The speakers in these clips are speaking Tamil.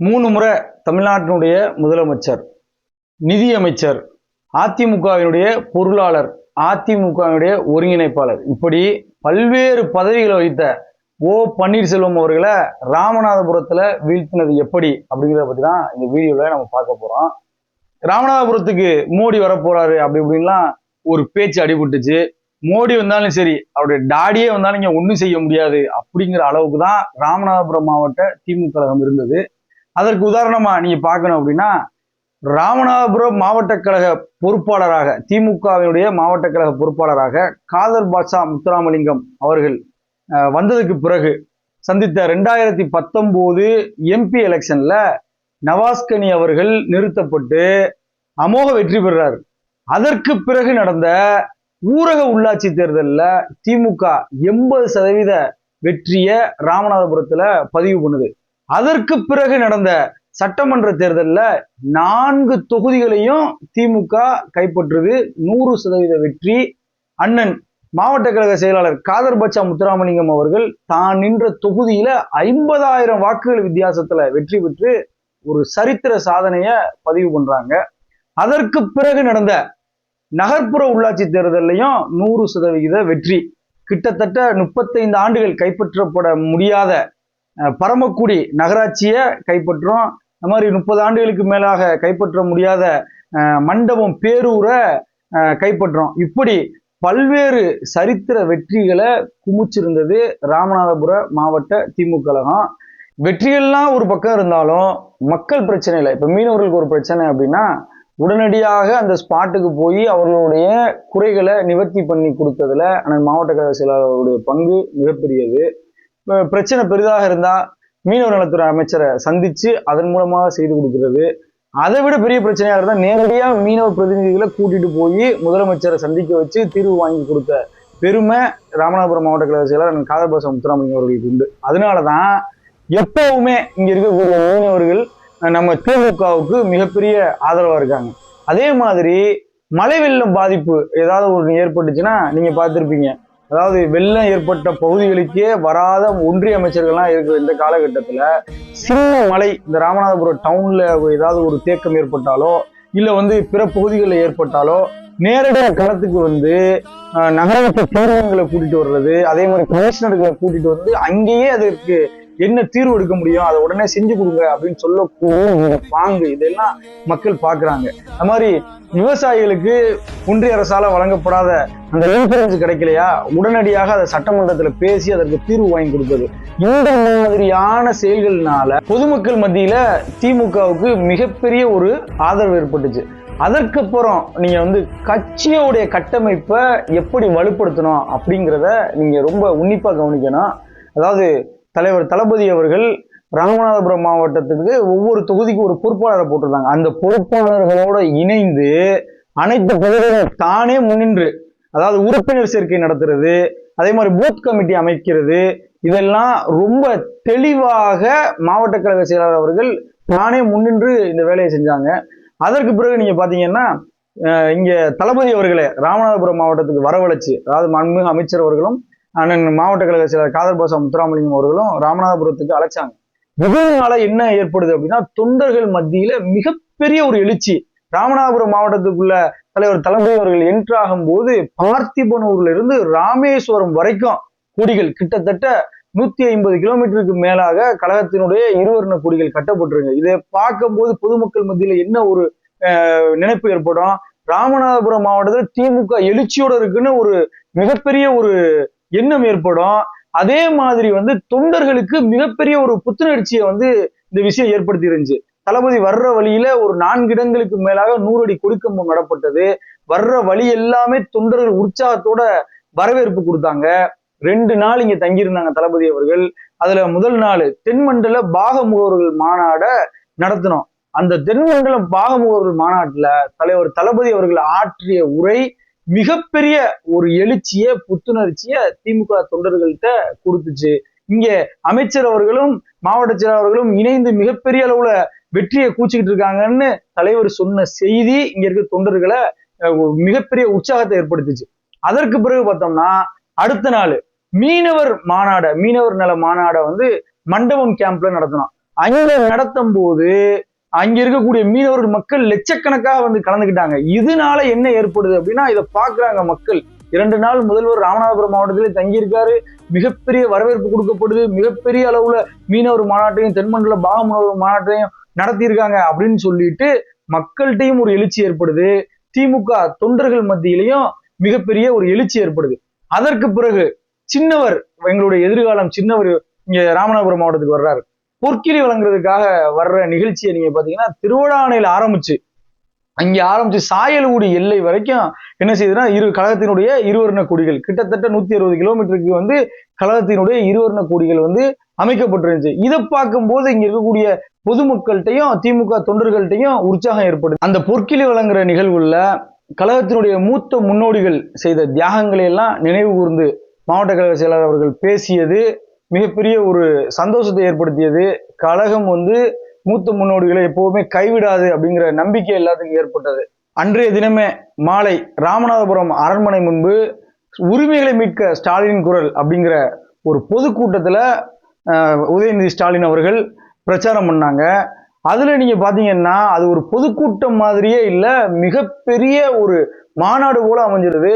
மூணு முறை தமிழ்நாட்டினுடைய முதலமைச்சர் நிதியமைச்சர் அதிமுகவினுடைய பொருளாளர் அதிமுகவினுடைய ஒருங்கிணைப்பாளர். இப்படி பல்வேறு பதவிகளை வகித்த ஓ பன்னீர்செல்வம் அவர்களை ராமநாதபுரத்தில் வீழ்த்தினது எப்படி அப்படிங்கிறத பற்றி தான் இந்த வீடியோவில் நம்ம பார்க்க போகிறோம் ராமநாதபுரத்துக்கு மோடி வரப்போறாரு அப்படி இப்படின்லாம் ஒரு பேச்சு அடிபட்டுச்சு. மோடி வந்தாலும் சரி அவருடைய டாடியே வந்தாலும் இங்கே ஒன்றும் செய்ய முடியாது அப்படிங்கிற அளவுக்கு தான் ராமநாதபுரம் மாவட்ட திமுக கழகம் இருந்தது. அதற்கு உதாரணமா நீங்க பார்க்கணும் அப்படின்னா ராமநாதபுரம் மாவட்ட கழக பொறுப்பாளராக திமுகவினுடைய மாவட்ட கழக பொறுப்பாளராக காதர் பாட்சா முத்துராமலிங்கம் அவர்கள் வந்ததுக்கு பிறகு சந்தித்த ரெண்டாயிரத்தி பத்தொம்போது எம்பி எலெக்ஷன்ல நவாஸ்கனி அவர்கள் நிறுத்தப்பட்டு அமோக வெற்றி பெறுறார். அதற்கு பிறகு நடந்த ஊரக உள்ளாட்சி தேர்தலில் திமுக எண்பது சதவீத வெற்றியை ராமநாதபுரத்தில் பதிவு பண்ணுது. அதற்கு பிறகு நடந்த சட்டமன்ற தேர்தலில் நான்கு தொகுதிகளையும் திமுக கைப்பற்றுது. நூறு சதவீத வெற்றி. அண்ணன் மாவட்ட கழக செயலாளர் காதர் பச்சா முத்துராமலிங்கம் அவர்கள் தான் நின்ற தொகுதியில ஐம்பதாயிரம் வாக்குகள் வித்தியாசத்துல வெற்றி பெற்று ஒரு சரித்திர சாதனைய பதிவு பண்றாங்க. அதற்கு பிறகு நடந்த நகர்ப்புற உள்ளாட்சி தேர்தல்லையும் நூறு சதவிகித வெற்றி. கிட்டத்தட்ட முப்பத்தைந்து ஆண்டுகள் கைப்பற்றப்பட முடியாத பரமக்குடி நகராட்சியை கைப்பற்றும். இந்த மாதிரி முப்பது ஆண்டுகளுக்கு மேலாக கைப்பற்ற முடியாத மண்டபம் பேரூரை அஹ், கைப்பற்றோம். இப்படி பல்வேறு சரித்திர வெற்றிகளை குமிச்சிருந்தது ராமநாதபுர மாவட்ட திமுக கழகம். வெற்றிகள்லாம் ஒரு பக்கம் இருந்தாலும் மக்கள் பிரச்சனை இல்லை. இப்போ மீனவர்களுக்கு ஒரு பிரச்சனை அப்படின்னா உடனடியாக அந்த ஸ்பாட்டுக்கு போய் அவர்களுடைய குறைகளை நிவர்த்தி பண்ணி கொடுத்ததுல அண்ணன் மாவட்ட கழக செயலாளருடைய பங்கு மிகப்பெரியது. பிரச்சனை பெரிதாக இருந்தால் மீனவர் நலத்துறை அமைச்சரை சந்தித்து அதன் மூலமாக செய்து கொடுக்கிறது. அதை விட பெரிய பிரச்சனையாக இருந்தால் நேரடியாக மீனவ பிரதிநிதிகளை கூட்டிட்டு போய் முதலமைச்சரை சந்திக்க வச்சு தீர்வு வாங்கி கொடுத்த பெருமை ராமநாதபுரம் மாவட்ட கழக செயலாளர் அண்ணன் காதர்பாசம் முத்துராமலிங்கம் அவர்களுக்கு உண்டு. அதனாலதான் எப்பவுமே இங்கே இருக்கக்கூடிய மீனவர்கள் நம்ம திமுகவுக்கு மிகப்பெரிய ஆதரவாக இருக்காங்க. அதே மாதிரி மழை வெள்ளம் பாதிப்பு ஏதாவது ஒன்று ஏற்பட்டுச்சுன்னா நீங்கள் பார்த்துருப்பீங்க. அதாவது வெள்ளம் ஏற்பட்ட பகுதிகளுக்கே வராத ஒன்றிய அமைச்சர்கள்லாம் இருக்கிற இந்த காலகட்டத்தில். சின்ன மழை இந்த ராமநாதபுரம் டவுனில் ஏதாவது ஒரு தேக்கம் ஏற்பட்டாலோ இல்லை வந்து பிற பகுதிகளில் ஏற்பட்டாலோ நேரடியாக களத்துக்கு வந்து நகரத்தை நகரத்து கூட்டிகிட்டு வர்றது அதே மாதிரி கமிஷனர்களை கூட்டிகிட்டு வந்து அங்கேயே அதற்கு என்ன தீர்வு எடுக்க முடியும்? அதை உடனே செஞ்சு கொடுங்க அப்படின்னு சொல்ல இந்த பாங்கு இதெல்லாம் மக்கள் பாக்குறாங்க. அது மாதிரி விவசாயிகளுக்கு ஒன்றிய அரசால வழங்கப்படாத அந்த இன்சூரன்ஸ் கிடைக்கலையா? உடனடியாக அதை சட்டமன்றத்துல பேசி அதற்கு தீர்வு வாங்கி கொடுப்பது இந்த மாதிரியான செயல்கள்னால பொதுமக்கள் மத்தியில திமுகவுக்கு மிகப்பெரிய ஒரு ஆதரவு ஏற்பட்டுச்சு. அதற்கப்புறம் நீங்க வந்து கட்சியோடைய கட்டமைப்பை எப்படி வலுப்படுத்தணும் அப்படிங்கிறத நீங்க ரொம்ப உன்னிப்பா கவனிக்கணும். அதாவது தலைவர் தளபதி அவர்கள் ராமநாதபுரம் மாவட்டத்துக்கு ஒவ்வொரு தொகுதிக்கும் ஒரு பொறுப்பாளரை போட்டிருந்தாங்க. அந்த பொறுப்பாளர்களோட இணைந்து அனைத்து பகுதிகளும் தானே முன்னின்று அதாவது உறுப்பினர் சேர்க்கை நடத்துறது அதே மாதிரி பூத் கமிட்டி அமைக்கிறது இதெல்லாம் ரொம்ப தெளிவாக மாவட்ட கழக செயலாளர் அவர்கள் தானே முன்னின்று இந்த வேலையை செஞ்சாங்க. அதற்கு பிறகு நீங்க பாத்தீங்கன்னா இங்க தளபதி அவர்களை ராமநாதபுரம் மாவட்டத்துக்கு வரவழைச்சு அதாவது மாண்புமிகு அமைச்சர் அவர்களும் அண்ணன் மாவட்ட கழக செயலர் காதர் பாசா முத்துராமலிங்கம் அவர்களும் ராமநாதபுரத்துக்கு அழைச்சாங்க. இதனால என்ன ஏற்படுது அப்படின்னா தொண்டர்கள் மத்தியில மிகப்பெரிய ஒரு எழுச்சி. ராமநாதபுரம் மாவட்டத்துக்குள்ள தலைவர் தளபதி அவர்கள் என்ட்ரு ஆகும்போது பார்த்திபனூர்ல இருந்து ராமேஸ்வரம் வரைக்கும் குடிகள் கிட்டத்தட்ட நூத்தி ஐம்பது கிலோமீட்டருக்கு மேலாக கழகத்தினுடைய இருவர்ண குடிகள் கட்டப்பட்டிருக்கு. இதை பார்க்கும்போது பொதுமக்கள் மத்தியில என்ன ஒரு நினைப்பு ஏற்படும்? ராமநாதபுரம் மாவட்டத்தில் திமுக எழுச்சியோட இருக்குன்னு ஒரு மிகப்பெரிய ஒரு எண்ணம் ஏற்படும். அதே மாதிரி வந்து தொண்டர்களுக்கு மிகப்பெரிய ஒரு புத்துணர்ச்சியை வந்து இந்த விஷயம் ஏற்படுத்தி இருந்துச்சு தளபதி வர்ற வழியில ஒரு நான்கு இடங்களுக்கு மேலாக நூறு அடி கொடிக்கம்பம் நடப்பட்டது. வர்ற வழி எல்லாமே தொண்டர்கள் உற்சாகத்தோட வரவேற்பு கொடுத்தாங்க. ரெண்டு நாள் இங்க தங்கியிருந்தாங்க தளபதி அவர்கள். அதுல முதல் நாள் தென்மண்டல பாகமுகவர்கள் மாநாட நடத்தினோம். அந்த தென்மண்டல பாகமுகவர்கள் மாநாட்டுல தலைவர் தளபதி அவர்கள் ஆற்றிய உரை மிகப்பெரிய ஒரு எழுச்சிய புத்துணர்ச்சிய திமுக தொண்டர்கள்ட்ட கொடுத்துச்சு. இங்க அமைச்சர் அவர்களும் மாவட்ட செயலாளர் அவர்களும் இணைந்து மிகப்பெரிய அளவுல வெற்றியை கூச்சிக்கிட்டு இருக்காங்கன்னு தலைவர் சொன்ன செய்தி இங்க இருக்க தொண்டர்களை மிகப்பெரிய உற்சாகத்தை ஏற்படுத்துச்சு. அதற்கு பிறகு பார்த்தோம்னா அடுத்த நாள் மீனவர் மாநாட மீனவர் நல மாநாட வந்து மண்டபம் கேம்ப்ல நடத்தினோம். அங்க நடத்தும் போது அங்க இருக்கக்கூடிய மீனவர்கள் மக்கள் லட்சக்கணக்காக வந்து கலந்துக்கிட்டாங்க இதனால என்ன ஏற்படுது அப்படின்னா இதை பாக்குறாங்க மக்கள். இரண்டு நாள் முதல்வர் ராமநாதபுரம் மாவட்டத்திலே தங்கியிருக்காரு. மிகப்பெரிய வரவேற்பு கொடுக்கப்படுது. மிகப்பெரிய அளவுல மீனவர் மாநாட்டையும் தென்மண்டல பாகமுனவர் மாநாட்டையும் நடத்தியிருக்காங்க அப்படின்னு சொல்லிட்டு மக்கள்கிட்டையும் ஒரு எழுச்சி ஏற்படுது. திமுக தொண்டர்கள் மத்தியிலையும் மிகப்பெரிய ஒரு எழுச்சி ஏற்படுது. அதற்கு பிறகு சின்னவர் எங்களுடைய எதிர்காலம் சின்னவர் இங்க ராமநாதபுரம் மாவட்டத்துக்கு வர்றாரு. பொற்கிளி வழங்குறதுக்காக வர்ற நிகழ்ச்சியை நீங்க பாத்தீங்கன்னா திருவண்ணாமலையில ஆரம்பிச்சு அங்கே ஆரம்பிச்சு சாயல்குடி எல்லை வரைக்கும் என்ன செய்யுதுன்னா இரு கழகத்தினுடைய இருவர்ண கொடிகள் கிட்டத்தட்ட நூத்தி அறுபது கிலோமீட்டருக்கு வந்து கழகத்தினுடைய இருவர்ண கொடிகள் வந்து அமைக்கப்பட்டிருந்துச்சு. இதை பார்க்கும்போது இங்க இருக்கக்கூடிய பொதுமக்கள்கிட்டையும் திமுக தொண்டர்கள்ட்டையும் உற்சாகம் ஏற்படுது. அந்த பொற்கிளி வழங்குற நிகழ்வுல கழகத்தினுடைய மூத்த முன்னோடிகள் செய்த தியாகங்களை எல்லாம் நினைவு கூர்ந்து மாவட்ட கழக செயலாளர் அவர்கள் பேசியது மிகப்பெரிய ஒரு சந்தோஷத்தை ஏற்படுத்தியது. கழகம் வந்து மூத்த முன்னோடிகளை எப்பவுமே கைவிடாது அப்படிங்கிற நம்பிக்கை எல்லாத்துக்கும் ஏற்பட்டது. அன்றைய தினமே மாலை ராமநாதபுரம் அரண்மனை முன்பு உரிமைகளை மீட்க ஸ்டாலின் குரல் அப்படிங்கிற ஒரு பொதுக்கூட்டத்தில் உதயநிதி ஸ்டாலின் அவர்கள் பிரச்சாரம் பண்ணாங்க. அதில் நீங்கள் பார்த்தீங்கன்னா அது ஒரு பொதுக்கூட்டம் மாதிரியே இல்லை மிகப்பெரிய ஒரு மாநாடு போல அமைஞ்சிருது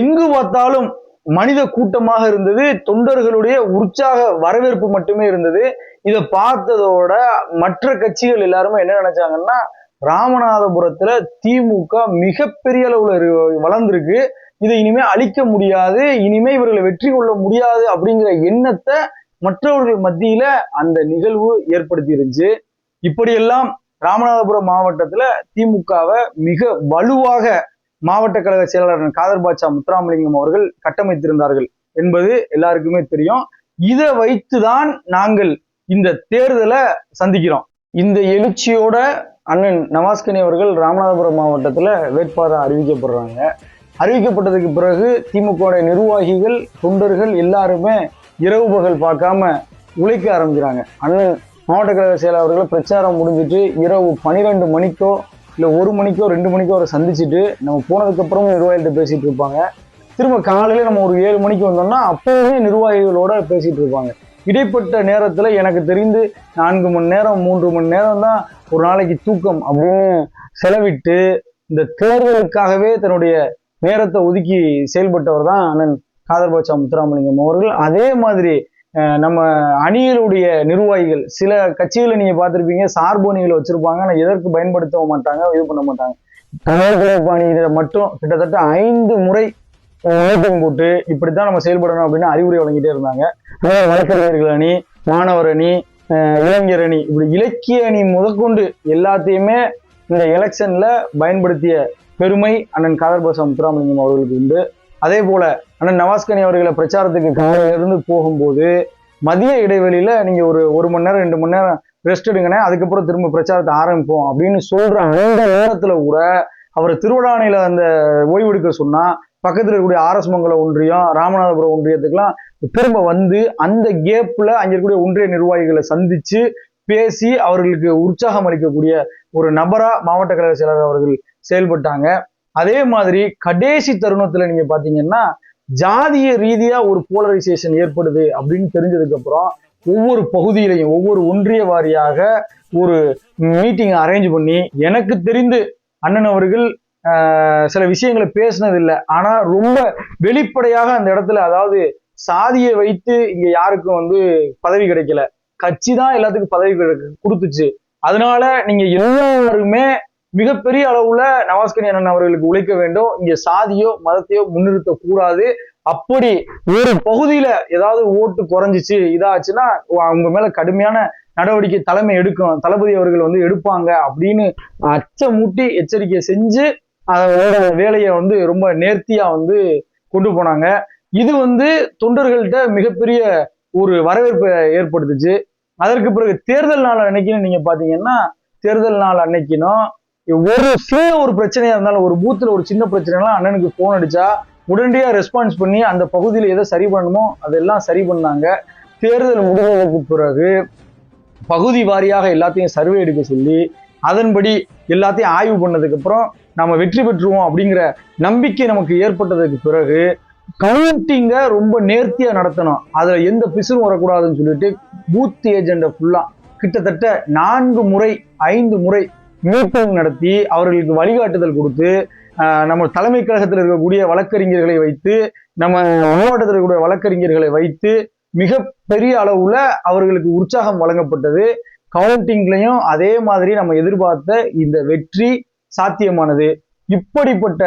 எங்கு பார்த்தாலும் மனித கூட்டமாக இருந்தது தொண்டர்களுடைய உற்சாக வரவேற்பு மட்டுமே இருந்தது. இதை பார்த்ததோட மற்ற கட்சிகள் எல்லாருமே என்ன நினைச்சாங்கன்னா ராமநாதபுரத்துல திமுக மிகப்பெரிய அளவுல வளர்ந்துருக்கு. இதை இனிமே அழிக்க முடியாது இனிமே இவர்களை வெற்றி கொள்ள முடியாது அப்படிங்கிற எண்ணத்தை மற்றவர்கள் மத்தியில அந்த நிகழ்வு ஏற்படுத்தி இருந்துச்சு இப்படியெல்லாம் ராமநாதபுரம் மாவட்டத்துல திமுகவை மிக வலுவாக மாவட்ட கழக செயலாளர் காதர் பாட்சா முத்துராமலிங்கம் அவர்கள் கட்டமைத்திருந்தார்கள் என்பது எல்லாருக்குமே தெரியும். இதை வைத்துதான் நாங்கள் இந்த தேர்தலை சந்திக்கிறோம். இந்த எழுச்சியோட அண்ணன் நவாஸ்கனி அவர்கள் ராமநாதபுரம் மாவட்டத்தில் வேட்பாளர் அறிவிக்கப்படுறாங்க. அறிவிக்கப்பட்டதுக்கு பிறகு திமுக நிர்வாகிகள் தொண்டர்கள் எல்லாருமே இரவு பகல் பார்க்காம உழைக்க ஆரம்பிக்கிறாங்க. அண்ணன் மாவட்ட கழக செயலாளர்கள் பிரச்சாரம் முடிஞ்சிட்டு இரவு பனிரெண்டு மணிக்கோ இல்லை ஒரு மணிக்கோ ரெண்டு மணிக்கோ அவரை சந்திச்சுட்டு நம்ம போனதுக்கப்புறமும் நிர்வாகிகள்கிட்ட பேசிட்டு இருப்பாங்க. திரும்ப காலையில நம்ம ஒரு ஏழு மணிக்கு வந்தோம்னா அப்போவே நிர்வாகிகளோட பேசிட்டு இருப்பாங்க. இடைப்பட்ட நேரத்தில் எனக்கு தெரிந்து நான்கு மணி நேரம் மூன்று மணி நேரம் தான் ஒரு நாளைக்கு தூக்கம் அப்படின்னு செலவிட்டு இந்த தேர்தலுக்காகவே தன்னுடைய நேரத்தை ஒதுக்கி செயல்பட்டவர் தான் அண்ணன் காதர்பாட்சா முத்துராமலிங்கம் அவர்கள். அதே மாதிரி நம்ம அணிகளுடைய நிர்வாகிகள் சில கட்சிகளை நீங்க பார்த்துருப்பீங்க சார்பு அணிகளை வச்சிருப்பாங்க ஆனால் எதற்கு பயன்படுத்தவும் மாட்டாங்க இது பண்ண மாட்டாங்க. தமிழக அணியில மட்டும் கிட்டத்தட்ட ஐந்து முறை மீட்டிங் போட்டு இப்படித்தான் நம்ம செயல்படணும் அப்படின்னு அறிவுரை வழங்கிட்டே இருந்தாங்க. அதாவது வழக்கறிஞர்கள் அணி மாணவர் அணி அஹ், இளைஞர் அணி இப்படி இலக்கிய அணி முதற்கொண்டு எல்லாத்தையுமே இந்த எலெக்ஷன்ல பயன்படுத்திய பெருமை அண்ணன் காதர் பாசா முத்துராமலிங்கம் அவர்களுக்கு உண்டு. அதே போல அண்ணன் நவாஸ்கனி அவர்களை பிரச்சாரத்துக்கு காலையில இருந்து போகும்போது மதிய இடைவெளியில நீங்க ஒரு ஒரு மணி நேரம் ரெண்டு மணி நேரம் ரெஸ்ட் எடுங்கண்ணே அதுக்கப்புறம் திரும்ப பிரச்சாரத்தை ஆரம்பிப்போம் அப்படின்னு சொல்ற அந்த நேரத்துல கூட அவர் திருவிழானையில அந்த ஓய்வெடுக்க சொன்னா பக்கத்துல இருக்கக்கூடிய ஆர்எஸ் மங்கலம் ஒன்றியம் ராமநாதபுரம் ஒன்றியத்துக்கெல்லாம் திரும்ப வந்து அந்த கேப்ல அங்க இருக்கக்கூடிய ஒன்றிய நிர்வாகிகளை சந்திச்சு பேசி அவர்களுக்கு உற்சாகம் அளிக்கக்கூடிய ஒரு நபரா மாவட்ட கழக செயலாளர் அவர்கள் செயல்பட்டாங்க. அதே மாதிரி கடைசி தருணத்துல நீங்க பாத்தீங்கன்னா ஜாதிய ரீதியா ஒரு போலரைசேஷன் ஏற்படுது அப்படின்னு தெரிஞ்சதுக்கு அப்புறம் ஒவ்வொரு பகுதியிலையும் ஒவ்வொரு ஒன்றிய வாரியாக ஒரு மீட்டிங் அரேஞ்ச் பண்ணி எனக்கு தெரிந்து அண்ணன் அவர்கள் சில விஷயங்களை பேசினது இல்லை ஆனா ரொம்ப வெளிப்படையாக அந்த இடத்துல அதாவது சாதியை வைத்து இங்க யாருக்கும் வந்து பதவி கிடைக்கல. கட்சி தான் எல்லாத்துக்கும் பதவி கொடுத்துச்சு. அதனால நீங்க எல்லாருமே மிகப்பெரிய அளவுல நவாஸ்கனி அண்ணன் அவர்களுக்கு உழைக்க வேண்டும். இங்க சாதியோ மதத்தையோ முன்னிறுத்த கூடாது அப்படி ஒரு பகுதியில ஏதாவது ஓட்டு குறைஞ்சிச்சு இதாச்சுன்னா அவங்க மேல கடுமையான நடவடிக்கை தலைமை எடுக்கும் தளபதி அவர்கள் வந்து எடுப்பாங்க அப்படின்னு அச்சமூட்டி எச்சரிக்கை செஞ்சு அதோட வேலையை வந்து ரொம்ப நேர்த்தியா வந்து கொண்டு போனாங்க. இது வந்து தொண்டர்கள்ட்ட மிகப்பெரிய ஒரு வரவேற்பை ஏற்படுத்துச்சு. அதற்கு பிறகு தேர்தல் நாள் அன்னைக்குன்னு நீங்க பாத்தீங்கன்னா தேர்தல் நாள் அன்னைக்கினும் ஒரு சின்ன ஒரு பிரச்சனையா இருந்தாலும் ஒரு பூத்துல ஒரு சின்ன பிரச்சனைலாம் அண்ணனுக்கு போன் அடிச்சா உடனடியா ரெஸ்பான்ஸ் பண்ணி அந்த பகுதியில் எதை சரி பண்ணணுமோ அதெல்லாம் சரி பண்ணாங்க. தேர்தல் முடிவதற்கு பிறகு பகுதி வாரியாக எல்லாத்தையும் சர்வே எடுக்க சொல்லி அதன்படி எல்லாத்தையும் ஆய்வு பண்ணதுக்கு அப்புறம் நம்ம வெற்றி பெற்றுவோம் அப்படிங்கிற நம்பிக்கை நமக்கு ஏற்பட்டதுக்கு பிறகு கவுண்டிங்கை ரொம்ப நேர்த்தியா நடத்தணும். அதுல எந்த பிசுறும் வரக்கூடாதுன்னு சொல்லிட்டு பூத் ஏஜெண்டை ஃபுல்லா கிட்டத்தட்ட நான்கு முறை ஐந்து முறை மீட்டிங் நடத்தி அவர்களுக்கு வழிகாட்டுதல் கொடுத்து நம்ம தலைமை கழகத்தில் இருக்கக்கூடிய வழக்கறிஞர்களை வைத்து நம்ம மாவட்டத்தில் இருக்கக்கூடிய வழக்கறிஞர்களை வைத்து மிக பெரிய அளவுல அவர்களுக்கு உற்சாகம் வழங்கப்பட்டது. கவுண்டிங்லையும் அதே மாதிரி நம்ம எதிர்பார்த்த இந்த வெற்றி சாத்தியமானது. இப்படிப்பட்ட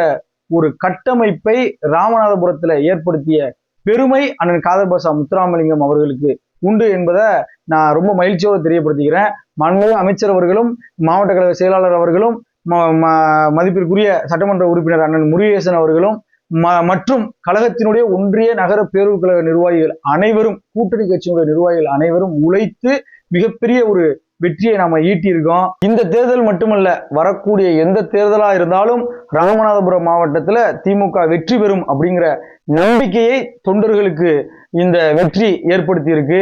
ஒரு கட்டமைப்பை ராமநாதபுரத்துல ஏற்படுத்திய பெருமை அண்ணன் காதர்பாசா முத்துராமலிங்கம் அவர்களுக்கு உண்டு என்பதை நான் ரொம்ப மகிழ்ச்சியோடு தெரியப்படுத்திக்கிறேன். மாண்புமிகு அமைச்சர் அவர்களும் மாவட்ட கழக செயலாளர் அவர்களும் ம- ம- மதிப்பிற்குரிய சட்டமன்ற உறுப்பினர் அண்ணன் முருகேசன் அவர்களும் ம- மற்றும் கழகத்தினுடைய ஒன்றிய நகர பேரூர் கழக நிர்வாகிகள் அனைவரும் கூட்டணி கட்சியினுடைய நிர்வாகிகள் அனைவரும் உழைத்து மிகப்பெரிய ஒரு வெற்றியை நாம ஈட்டியிருக்கோம். இந்த தேர்தல் மட்டுமல்ல வரக்கூடிய எந்த தேர்தலா இருந்தாலும் ராமநாதபுரம் மாவட்டத்துல திமுக வெற்றி பெறும் அப்படிங்கிற நம்பிக்கையை தொண்டர்களுக்கு இந்த வெற்றி ஏற்படுத்தி இருக்கு